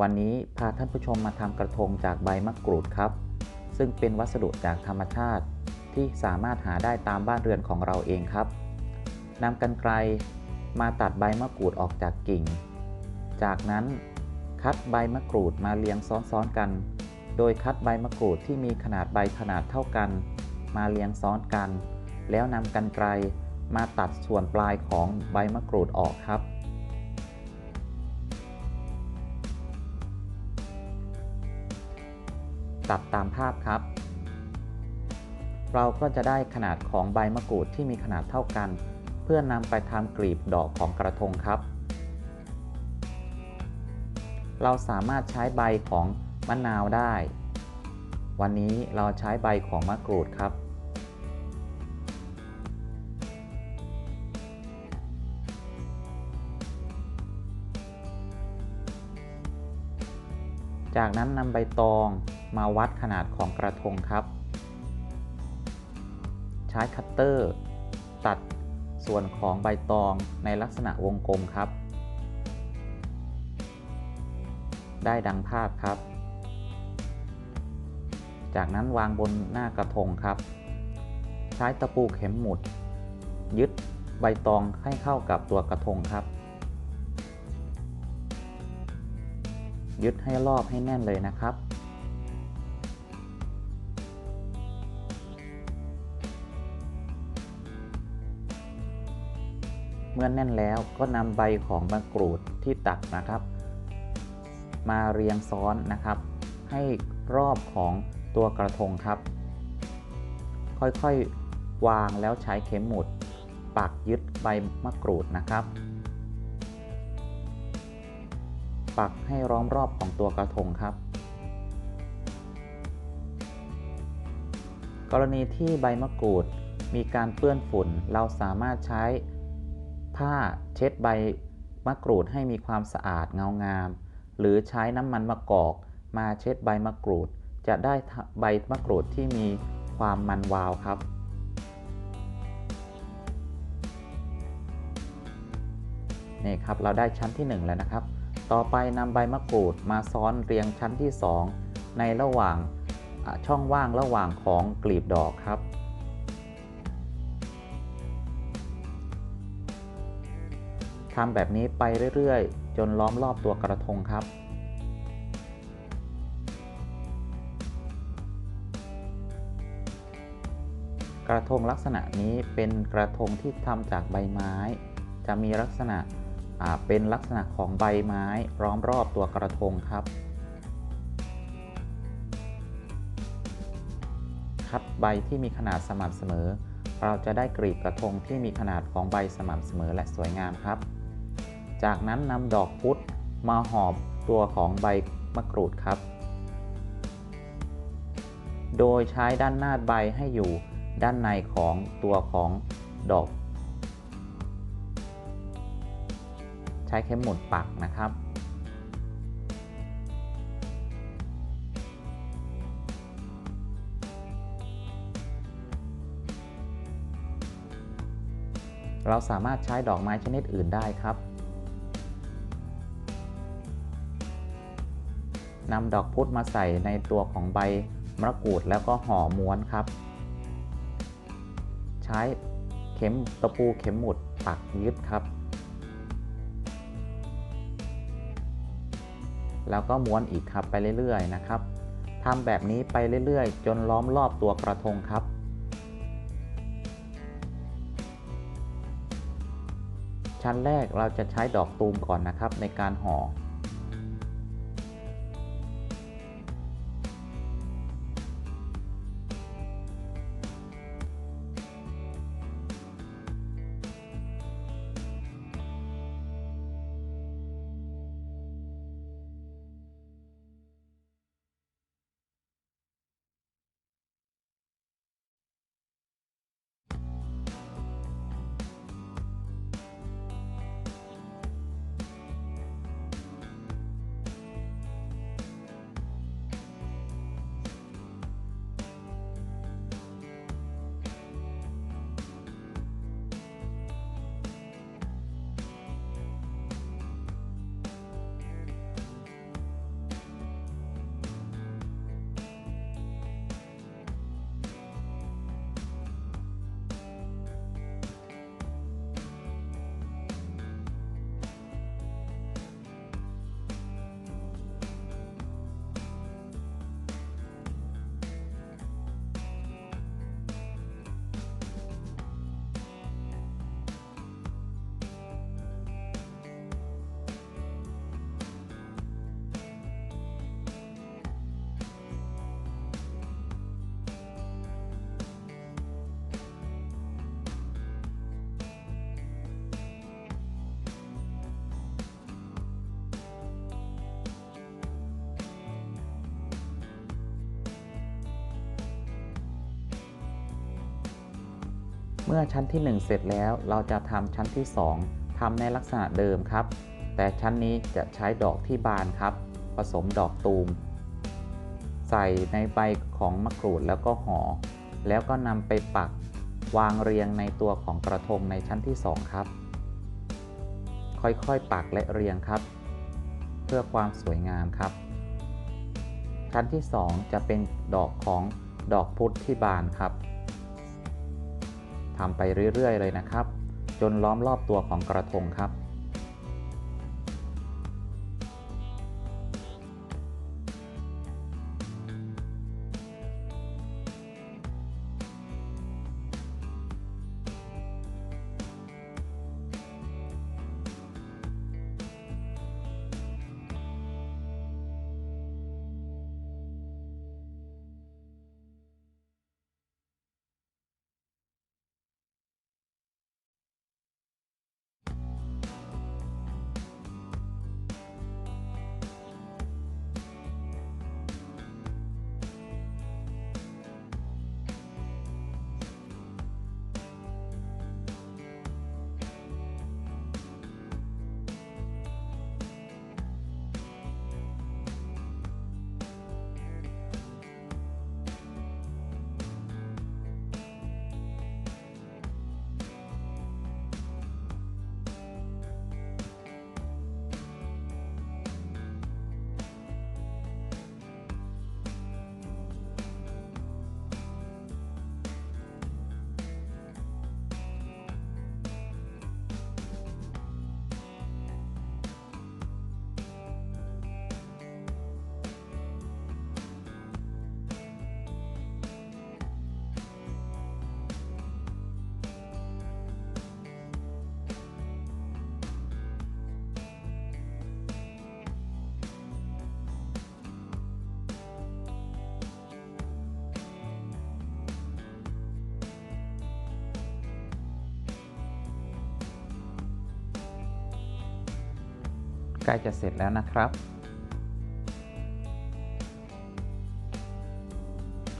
วันนี้พาท่านผู้ชมมาทำกระทงจากใบมะกรูดครับ ซึ่งเป็นวัสดุจากธรรมชาติที่สามารถหาได้ตามบ้านเรือนของเราเองครับนำกรรไกรมาตัดใบมะกรูดออกจากกิ่ง จากนั้นคัดใบมะกรูดมาเรียงซ้อนๆกัน โดยคัดใบมะกรูดที่มีขนาดใบขนาดเท่ากัน มาเรียงซ้อนกัน แล้วนำกรรไกรมาตัดส่วนปลายของใบมะกรูดออกครับ ตัดตามภาพครับ เราก็จะได้ขนาดของใบมะกรูดที่มีขนาดเท่ากัน เพื่อนำไปทำกลีบดอกของกระทงครับ เราสามารถใช้ใบของมะนาวได้ วันนี้เราใช้ใบของมะกรูดครับจากนั้นนำใบตอง มาวัดขนาดของกระทงครับ ใช้คัตเตอร์ ตัดส่วนของใบตองในลักษณะวงกลมครับ ได้ดังภาพครับ จากนั้นวางบนหน้ากระทงครับ ใช้ตะปูเข็มหมุด ยึดใบตองให้เข้ากับตัวกระทงครับ ยึดให้รอบให้แน่นเลยนะครับ เมื่อแน่นแล้วก็นำใบของมะกรูดที่ตัดนะครับ มาเรียงซ้อนนะครับ ให้รอบของตัวกระทงครับ ค่อยๆวางแล้วใช้เข็มหมุด ปักยึดใบมะกรูดนะครับ ปักให้ร้อมรอบของตัวกระทงครับ กรณีที่ใบมะกรูดมีการเปื้อนฝุ่นเราสามารถใช้ ผ้าเช็ดใบมะกรูดให้มีความสะอาดเงางาม หรือใช้น้ำมันมะกอก มาเช็ดใบมะกรูด จะได้ใบมะกรูดที่มีความมันวาวครับ นี่ครับเราได้ชั้นที่ 1 แล้วนะครับ ต่อไปนำใบมะกรูดมาซ้อนเรียงชั้นที่ 2 ในระหว่างช่องว่างระหว่างของกลีบดอกครับ ทำแบบนี้ไปเรื่อยๆ จนล้อมรอบตัวกระทงครับ กระทงลักษณะนี้เป็นกระทงที่ทำจากใบไม้ จะมีลักษณะเป็นลักษณะของใบไม้ล้อมรอบตัวกระทงครับคัดใบที่มีขนาดสม่ำเสมอ เราจะได้กรีบกระทงที่มีขนาดของใบสม่ำเสมอและสวยงามครับ จากนั้นนำดอกพุธมาหอบตัวของใบมะกรูดครับ โดยใช้ด้านหน้าใบให้อยู่ด้านในของตัวของดอก ใช้เข็มหมุดปักนะครับ เราสามารถใช้ดอกไม้ชนิดอื่นได้ครับ นำดอกพุธมาใส่ในตัวของใบมะกรูดแล้วก็ห่อม้วนครับ ใช้เข็มตะปูเข็มหมุดปักยึดครับ แล้วก็ม้วนอีกครับไปเรื่อยๆนะครับทำแบบนี้ไปเรื่อยๆ จนล้อมรอบตัวกระทงครับชั้นแรกเราจะใช้ดอกตูมก่อนนะครับในการห่อ มื่อชั้นที่ 1 เสร็จแล้วเราจะทำชั้นที่ 2ทำในลักษณะเดิมครับ แต่ชั้นนี้จะใช้ดอกที่บานครับ ผสมดอกตูม ใส่ในใบของมะกรูดแล้วก็ห่อแล้วก็นำไปปักวางเรียงในตัวของกระทงในชั้นที่ 2 ครับ ค่อยๆปักและเรียงครับ เพื่อความสวยงามครับ ชั้นที่ 2 จะเป็นดอกของดอกพุธที่บานครับ ทำไปเรื่อยๆ เลยนะครับ จนล้อมรอบตัวของกระทงครับ ใกล้จะเสร็จแล้วนะครับ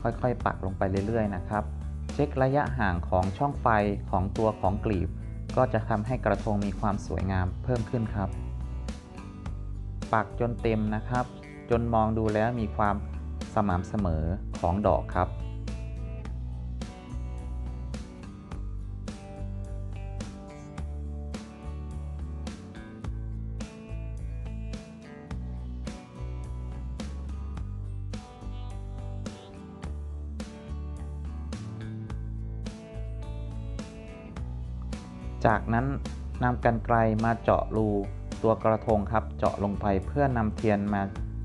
ค่อยๆ ปักลงไปเรื่อยๆ นะครับ เช็คระยะห่างของช่องไฟของตัวของกลีบ ก็จะทำให้กระทงมีความสวยงามเพิ่มขึ้นครับ ปักจนเต็มนะครับ จนมองดูแล้วมีความสม่ำเสมอของดอกครับ จากนั้นนำกันไกลมาเจาะรูตัวกระทงครับ เจาะลงไปเพื่อนำเทียนมา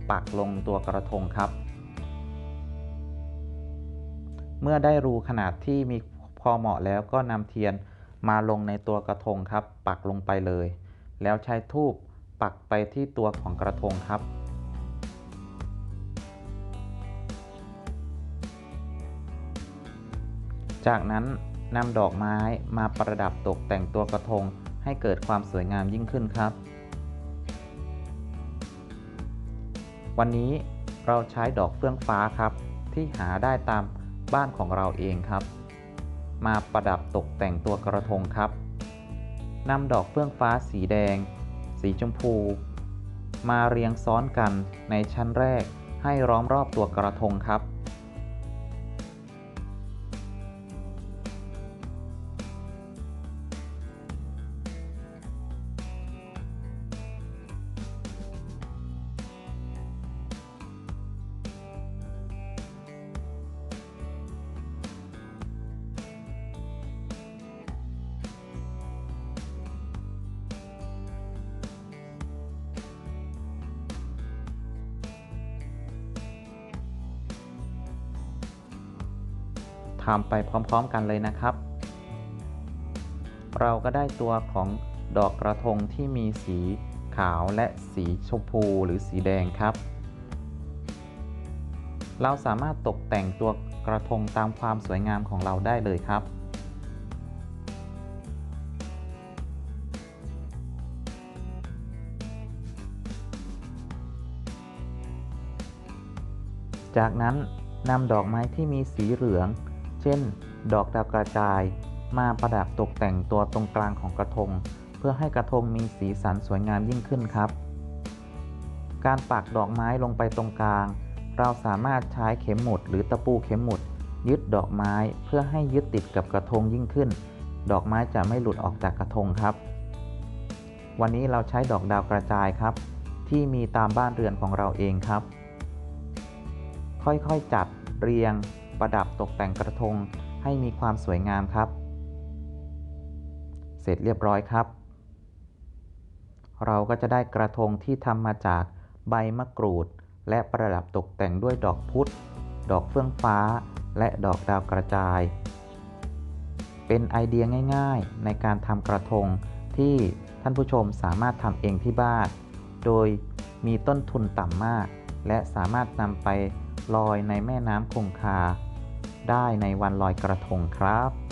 ปักลงตัวกระทงครับ เมื่อได้รูขนาดที่มีพอเหมาะแล้วก็นำเทียนมาลงในตัวกระทงครับ ปักลงไปเลย แล้วใช้ทูบปักไปที่ตัวของกระทงครับ จากนั้น นำดอกไม้มาประดับตกแต่งตัวกระทงให้เกิดความสวยงามยิ่งขึ้นครับ วันนี้เราใช้ดอกเฟื่องฟ้าครับ ที่หาได้ตามบ้านของเราเองครับ มาประดับตกแต่งตัวกระทงครับนำดอกเฟื่องฟ้าสีแดง สีชมพู มาเรียงซ้อนกันในชั้นแรกให้ล้อมรอบตัวกระทงครับ ทำไปพร้อมๆกันเลยนะครับ เราก็ได้ตัวของดอกกระทงที่มีสีขาวและสีชมพูหรือสีแดงครับ เราสามารถตกแต่งตัวกระทงตามความสวยงามของเราได้เลยครับจากนั้นนำดอกไม้ที่มีสีเหลือง ช่น ดอกดาวกระจาย มาประดับตกแต่งตัวตรงกลางของกระทง เพื่อให้กระทงมีสีสันสวยงามยิ่งขึ้นครับ การปักดอกไม้ลงไปตรงกลาง เราสามารถใช้เข็มหมุดหรือตะปูเข็มหมุด ยึดดอกไม้เพื่อให้ยึดติดกับกระทงยิ่งขึ้น ดอกไม้จะไม่หลุดออกจากกระทงครับ วันนี้เราใช้ดอกดาวกระจายครับ ที่มีตามบ้านเรือนของเราเองครับ ค่อยๆจัดเรียง ประดับตกแต่งกระทงให้มีความสวยงามครับ เสร็จเรียบร้อยครับ เราก็จะได้กระทงที่ทำมาจากใบมะกรูด และประดับตกแต่งด้วยดอกพุธดอกเฟื่องฟ้า และดอกดาวกระจาย เป็นไอเดียง่ายๆ ในการทำกระทงที่ท่านผู้ชมสามารถทำเองที่บ้าน โดยมีต้นทุนต่ำมาก และสามารถนำไปลอยในแม่น้ำคงคา ได้ในวันลอยกระทงครับ